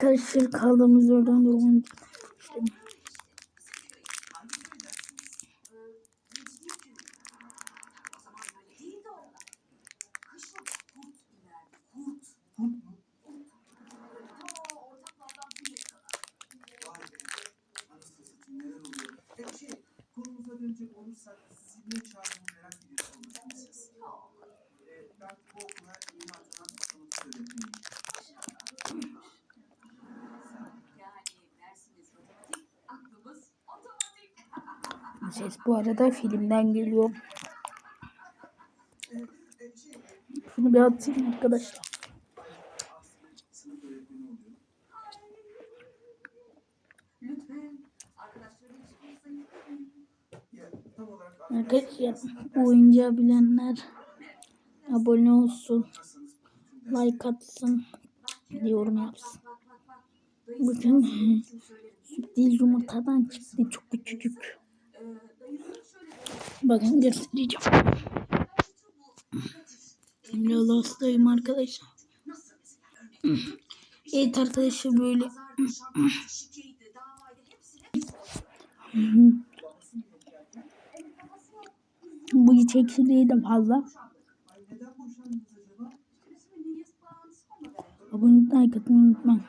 Arkadaşlar kaldığımız yerden devam. İşte şey, konumuza dönecek olursak sizi niye ses bu arada filmden geliyor. Şunu bir atayım arkadaşlar. Arkadaşlar oyuncağı bilenler abone olsun. Like atsın. Yorum yapsın. Bugün sürpriz yumurtadan çıktı çok küçücük. Bakın göstereceğim. Şimdi hastayım arkadaşlar. Evet arkadaşlar böyle bu çekirdeği de fazla. Abone atmayı unutmayın.